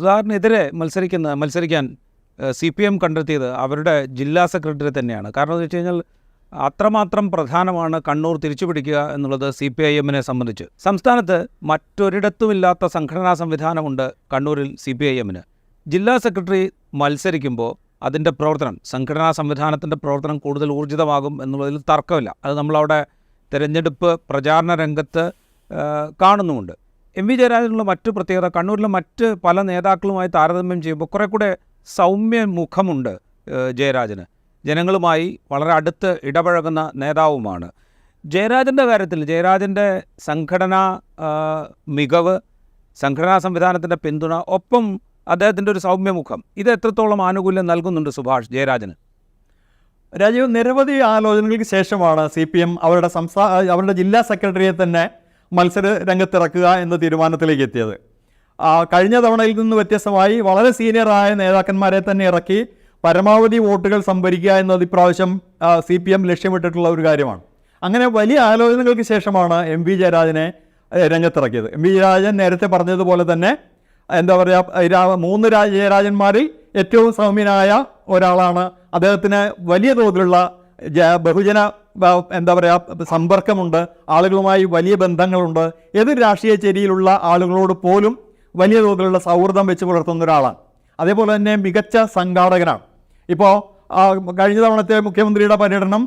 സുധാകരനെതിരെ മത്സരിക്കുന്ന മത്സരിക്കാൻ C P M കണ്ടെത്തിയത് അവരുടെ ജില്ലാ സെക്രട്ടറി തന്നെയാണ്. കാരണം എന്ന് വെച്ച് കഴിഞ്ഞാൽ അത്രമാത്രം പ്രധാനമാണ് കണ്ണൂർ തിരിച്ചുപിടിക്കുക എന്നുള്ളത് സി പി ഐ എമ്മിനെ സംബന്ധിച്ച്. സംസ്ഥാനത്ത് മറ്റൊരിടത്തുമില്ലാത്ത സംഘടനാ സംവിധാനമുണ്ട് കണ്ണൂരിൽ സി പി ഐ എമ്മിന്. ജില്ലാ സെക്രട്ടറി മത്സരിക്കുമ്പോൾ അതിന്റെ പ്രവർത്തനം സംഘടനാ സംവിധാനത്തിന്റെ പ്രവർത്തനം കൂടുതൽ ഊർജിതമാകും എന്നുള്ളതിൽ തർക്കമില്ല. അത് നമ്മളവിടെ തിരഞ്ഞെടുപ്പ് പ്രചാരണ രംഗത്ത് കാണുന്നുമുണ്ട്. എം വി ജയരാജനുള്ള മറ്റു പ്രത്യേകത കണ്ണൂരിലെ മറ്റ് പല നേതാക്കളുമായി താരതമ്യം ചെയ്യുമ്പോൾ കുറേ കൂടെ സൗമ്യ മുഖമുണ്ട് ജയരാജന്. ജനങ്ങളുമായി വളരെ അടുത്ത് ഇടപഴകുന്ന നേതാവുമാണ്. ജയരാജന്റെ കാര്യത്തിൽ ജയരാജന്റെ സംഘടനാ മികവ് സംഘടനാ സംവിധാനത്തിന്റെ പിന്തുണ ഒപ്പം അദ്ദേഹത്തിന്റെ ഒരു സൗമ്യമുഖം. ഇത് എത്രത്തോളം ആനുകൂല്യം നൽകുന്നുണ്ട് സുഭാഷ് ജയരാജന്? രാജീവ് നിരവധി ആലോചനകൾക്ക് ശേഷമാണ് സി പി എം അവരുടെ സംസ്ഥാന അവരുടെ ജില്ലാ സെക്രട്ടറിയെ തന്നെ മത്സര രംഗത്തിറക്കുക എന്ന തീരുമാനത്തിലേക്ക് എത്തിയത്. കഴിഞ്ഞ തവണയിൽ നിന്ന് വ്യത്യസ്തമായി വളരെ സീനിയറായ നേതാക്കന്മാരെ തന്നെ ഇറക്കി പരമാവധി വോട്ടുകൾ സംഭരിക്കുക എന്നത് ഇപ്രാവശ്യം സി പി എം ലക്ഷ്യമിട്ടിട്ടുള്ള ഒരു കാര്യമാണ്. അങ്ങനെ വലിയ ആലോചനകൾക്ക് ശേഷമാണ് എം വി ജയരാജനെ രംഗത്തിറക്കിയത്. എം വി ജയരാജൻ നേരത്തെ പറഞ്ഞതുപോലെ തന്നെ എന്താ പറയുക മൂന്ന് ജയരാജന്മാരിൽ ഏറ്റവും സൗമ്യനായ ഒരാളാണ്. അദ്ദേഹത്തിന് വലിയ തോതിലുള്ള ബഹുജന എന്താ പറയുക സമ്പർക്കമുണ്ട് ആളുകളുമായി വലിയ ബന്ധങ്ങളുണ്ട്. എതിർ രാഷ്ട്രീയ ചേരിയിലുള്ള ആളുകളോട് പോലും വലിയ തോതിലുള്ള സൗഹൃദം വെച്ച് പുലർത്തുന്ന ഒരാളാണ്. അതേപോലെ തന്നെ മികച്ച സംഘാടകനാണ്. ഇപ്പോൾ കഴിഞ്ഞ തവണത്തെ മുഖ്യമന്ത്രിയുടെ പര്യടനം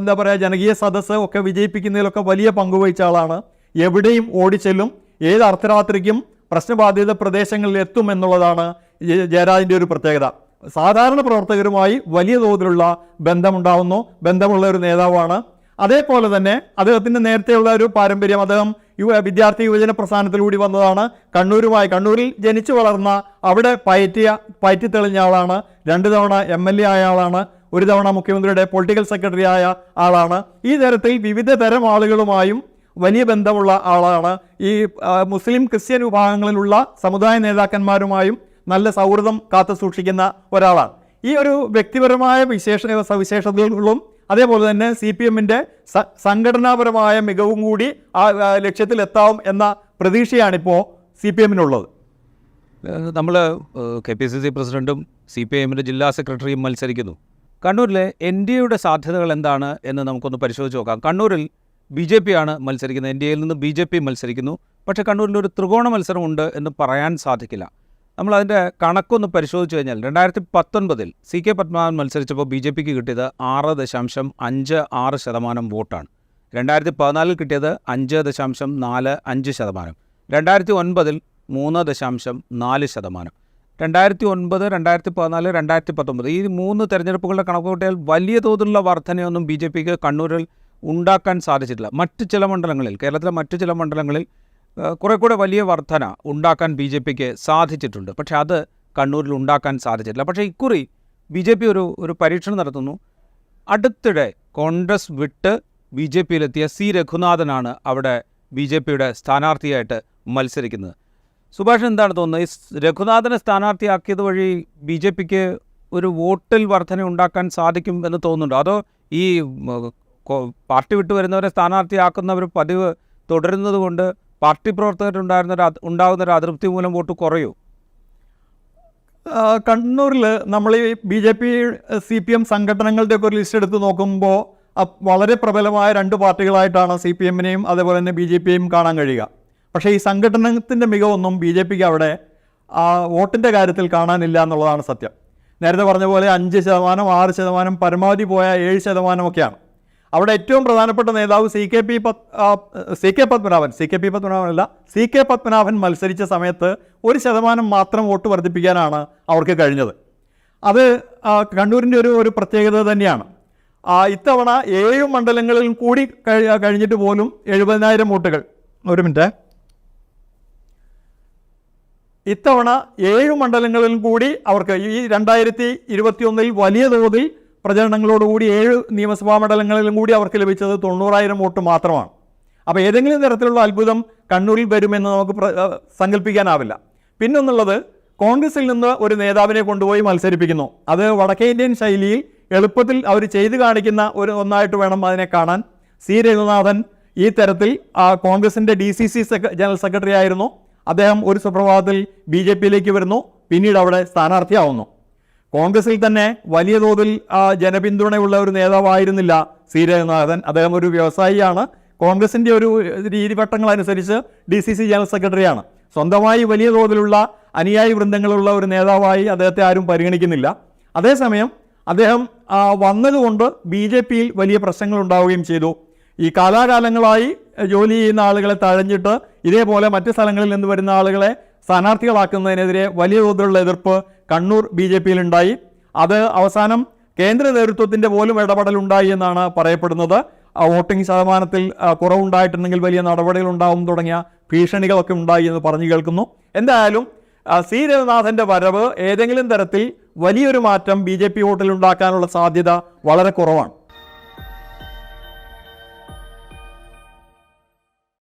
എന്താ പറയുക ജനകീയ സദസ്സ് ഒക്കെ വിജയിപ്പിക്കുന്നതിലൊക്കെ വലിയ പങ്കുവഹിച്ച ആളാണ്. എവിടെയും ഓടിച്ചെല്ലും ഏത് അർദ്ധരാത്രിക്കും പ്രശ്നബാധിത പ്രദേശങ്ങളിൽ എത്തും എന്നുള്ളതാണ് ജയരാജിന്റെ ഒരു പ്രത്യേകത. സാധാരണ പ്രവർത്തകരുമായി വലിയ തോതിലുള്ള ബന്ധമുണ്ടാവുന്നു. ബന്ധമുള്ള ഒരു നേതാവാണ്. അതേപോലെ തന്നെ അദ്ദേഹത്തിന്റെ നേരത്തെയുള്ള ഒരു പാരമ്പര്യം അദ്ദേഹം യുവ വിദ്യാർത്ഥി യുവജന പ്രസ്ഥാനത്തിലൂടി വന്നതാണ്. കണ്ണൂരുമായി കണ്ണൂരിൽ ജനിച്ചു വളർന്ന അവിടെ പയറ്റിയ പയറ്റി തെളിഞ്ഞ ആളാണ്. രണ്ട് തവണ എം എൽ എ ആയ ആളാണ്. ഒരു തവണ മുഖ്യമന്ത്രിയുടെ പൊളിറ്റിക്കൽ സെക്രട്ടറി ആയ ആളാണ്. ഈ തരത്തിൽ വിവിധ തരം ആളുകളുമായും വലിയ ബന്ധമുള്ള ആളാണ്. ഈ മുസ്ലിം ക്രിസ്ത്യൻ വിഭാഗങ്ങളിലുള്ള സമുദായ നേതാക്കന്മാരുമായും നല്ല സൗഹൃദം കാത്തു സൂക്ഷിക്കുന്ന ഒരാളാണ്. ഈ ഒരു വ്യക്തിപരമായ വിശേഷ സവിശേഷതകളും അതേപോലെ തന്നെ സി പി എമ്മിന്റെ സംഘടനാപരമായ മികവും കൂടി ആ ലക്ഷ്യത്തിലെത്താവും എന്ന പ്രതീക്ഷയാണിപ്പോൾ സി പി എമ്മിനുള്ളത്. നമ്മൾ കെ പി സി സി പ്രസിഡന്റും സി പി എമ്മിന്റെ ജില്ലാ സെക്രട്ടറിയും മത്സരിക്കുന്നു. കണ്ണൂരിലെ എൻ ഡി എയുടെ സാധ്യതകൾ എന്താണ് എന്ന് നമുക്കൊന്ന് പരിശോധിച്ച് നോക്കാം. കണ്ണൂരിൽ ബി ജെ പി ആണ് മത്സരിക്കുന്നത്. എൻ ഡി എയിൽ നിന്ന് ബി ജെ പി മത്സരിക്കുന്നു. പക്ഷേ കണ്ണൂരിൽ ഒരു ത്രികോണ മത്സരമുണ്ട് എന്ന് പറയാൻ സാധിക്കില്ല. നമ്മൾ അതിന്റെ കണക്കൊന്ന് പരിശോധിച്ച് കഴിഞ്ഞാൽ രണ്ടായിരത്തി പത്തൊൻപതിൽ സി കെ പത്മനാഭൻ മത്സരിച്ചപ്പോൾ ബി ജെ പിക്ക് കിട്ടിയത് ആറ് ദശാംശം അഞ്ച് ആറ് ശതമാനം വോട്ടാണ്. രണ്ടായിരത്തി പതിനാലിൽ കിട്ടിയത് അഞ്ച് ദശാംശം നാല് അഞ്ച് ശതമാനം. രണ്ടായിരത്തി ഒൻപതിൽ മൂന്ന് ദശാംശം നാല് ശതമാനം. രണ്ടായിരത്തി ഒൻപത് രണ്ടായിരത്തി പതിനാല് രണ്ടായിരത്തി പത്തൊമ്പത് ഈ മൂന്ന് തെരഞ്ഞെടുപ്പുകളുടെ കണക്ക് കൂട്ടിയാൽ വലിയ തോതിലുള്ള വർധനയൊന്നും ബി ജെ പിക്ക് കണ്ണൂരിൽ ഉണ്ടാക്കാൻ സാധിച്ചിട്ടില്ല. മറ്റ് ചില മണ്ഡലങ്ങളിൽ കേരളത്തിലെ മറ്റു ചില മണ്ഡലങ്ങളിൽ കുറെ കൂടെ വലിയ വർധന ഉണ്ടാക്കാൻ ബി ജെ പിക്ക് സാധിച്ചിട്ടുണ്ട്. പക്ഷെ അത് കണ്ണൂരിൽ ഉണ്ടാക്കാൻ സാധിച്ചിട്ടില്ല. പക്ഷേ ഇക്കുറി ബി ജെ പി ഒരു ഒരു പരീക്ഷണം നടത്തുന്നു. അടുത്തിടെ കോൺഗ്രസ് വിട്ട് ബി ജെ പിയിലെത്തിയ സി രഘുനാഥനാണ് അവിടെ ബി ജെ പിയുടെ സ്ഥാനാർത്ഥിയായിട്ട് മത്സരിക്കുന്നത്. സുഭാഷ് എന്താണ് തോന്നുന്നത്? ഈ രഘുനാഥനെ സ്ഥാനാർത്ഥിയാക്കിയത് വഴി ബി ജെ പിക്ക് ഒരു വോട്ടിൽ വർധന ഉണ്ടാക്കാൻ സാധിക്കും എന്ന് തോന്നുന്നുണ്ടോ? അതോ ഈ പാർട്ടി വിട്ടു വരുന്നവരെ സ്ഥാനാർത്ഥിയാക്കുന്നവർ പതിവ് തുടരുന്നത് കൊണ്ട് പാർട്ടി പ്രവർത്തകരുണ്ടായിരുന്ന അത് ഉണ്ടാകുന്ന ഒരു അതൃപ്തി മൂലം വോട്ട് കുറയൂ? കണ്ണൂരിൽ നമ്മൾ ഈ B J P C P M സംഘടനകളുടെയൊക്കെ ഒരു ലിസ്റ്റ് എടുത്ത് നോക്കുമ്പോൾ വളരെ പ്രബലമായ രണ്ട് പാർട്ടികളായിട്ടാണ് സി പി എമ്മിനെയും അതേപോലെ തന്നെ ബി ജെ പിയെയും കാണാൻ കഴിയുക. പക്ഷേ ഈ സംഘടനത്തിന്റെ മികവൊന്നും ബി ജെ പിക്ക് അവിടെ വോട്ടിന്റെ കാര്യത്തിൽ കാണാനില്ല എന്നുള്ളതാണ് സത്യം. നേരത്തെ പറഞ്ഞ പോലെ അഞ്ച് ശതമാനം ആറ് ശതമാനം പരമാവധി പോയ ഏഴ് ശതമാനമൊക്കെയാണ് അവിടെ ഏറ്റവും പ്രധാനപ്പെട്ട നേതാവ് സി കെ പി പത് C K Padmanabhan C K P പത്മനാഭനല്ല C K Padmanabhan മത്സരിച്ച സമയത്ത് ഒരു ശതമാനം മാത്രം വോട്ട് വർദ്ധിപ്പിക്കാനാണ് അവർക്ക് കഴിഞ്ഞത്. അത് കണ്ണൂരിന്റെ ഒരു ഒരു പ്രത്യേകത തന്നെയാണ്. ഇത്തവണ ഏഴ് മണ്ഡലങ്ങളിൽ കൂടി കഴി- കഴിഞ്ഞിട്ട് പോലും എഴുപതിനായിരം വോട്ടുകൾ. ഒരു മിനിറ്റ്. ഇത്തവണ ഏഴ് മണ്ഡലങ്ങളിൽ കൂടി അവർക്ക് ഈ രണ്ടായിരത്തി ഇരുപത്തിയൊന്നിൽ വലിയ തോതിൽ പ്രചരണങ്ങളോടുകൂടി ഏഴ് നിയമസഭാ മണ്ഡലങ്ങളിലും കൂടി അവർക്ക് ലഭിച്ചത് തൊണ്ണൂറായിരം വോട്ട് മാത്രമാണ്. അപ്പോൾ ഏതെങ്കിലും തരത്തിലുള്ള അത്ഭുതം കണ്ണൂരിൽ വരുമെന്ന് നമുക്ക് സങ്കല്പിക്കാനാവില്ല. പിന്നൊന്നുള്ളത് കോൺഗ്രസിൽ നിന്ന് ഒരു നേതാവിനെ കൊണ്ടുപോയി മത്സരിപ്പിക്കുന്നു. അത് വടക്കേ ഇന്ത്യൻ ശൈലിയിൽ എളുപ്പത്തിൽ അവർ ചെയ്തു കാണിക്കുന്ന ഒരു ഒന്നായിട്ട് വേണം അതിനെ കാണാൻ. സി രഘുനാഥൻ ഈ തരത്തിൽ കോൺഗ്രസിന്റെ D C C general secretary ആയിരുന്നു. അദ്ദേഹം ഒരു സുപ്രഭാതത്തിൽ ബി ജെ പിയിലേക്ക് വരുന്നു. പിന്നീട് അവിടെ സ്ഥാനാർത്ഥിയാവുന്നു. കോൺഗ്രസിൽ തന്നെ വലിയ തോതിൽ ജനപിന്തുണയുള്ള ഒരു നേതാവായിരുന്നില്ല സി രഘുനാഥൻ. അദ്ദേഹം ഒരു വ്യവസായിയാണ്. കോൺഗ്രസിന്റെ ഒരു രീതിവട്ടങ്ങളനുസരിച്ച് ഡി സി സി ജനറൽ സെക്രട്ടറിയാണ്. സ്വന്തമായി വലിയ തോതിലുള്ള അനുയായി വൃന്ദങ്ങളുള്ള ഒരു നേതാവായി അദ്ദേഹത്തെ ആരും പരിഗണിക്കുന്നില്ല. അതേസമയം അദ്ദേഹം വന്നതുകൊണ്ട് ബി ജെ പിയിൽ വലിയ പ്രശ്നങ്ങൾ ഉണ്ടാവുകയും ചെയ്തു. ഈ കാലാകാലങ്ങളായി ജോലി ചെയ്യുന്ന ആളുകളെ തഴഞ്ഞിട്ട് ഇതേപോലെ മറ്റ് സ്ഥലങ്ങളിൽ നിന്ന് വരുന്ന ആളുകളെ സ്ഥാനാർത്ഥികളാക്കുന്നതിനെതിരെ വലിയ തോതിലുള്ള എതിർപ്പ് കണ്ണൂർ ബി ജെ പിയിലുണ്ടായി. അത് അവസാനം കേന്ദ്ര നേതൃത്വത്തിന്റെ പോലും ഇടപെടൽ ഉണ്ടായി എന്നാണ് പറയപ്പെടുന്നത്. വോട്ടിംഗ് ശതമാനത്തിൽ കുറവുണ്ടായിട്ടുണ്ടെങ്കിൽ വലിയ നടപടികൾ ഉണ്ടാവും തുടങ്ങിയ ഭീഷണികളൊക്കെ ഉണ്ടായി എന്ന് പറഞ്ഞു കേൾക്കുന്നു. എന്തായാലും സി രഘുനാഥന്റെ വരവ് ഏതെങ്കിലും തരത്തിൽ വലിയൊരു മാറ്റം ബി ജെ പി വോട്ടിൽ ഉണ്ടാക്കാനുള്ള സാധ്യത വളരെ കുറവാണ്.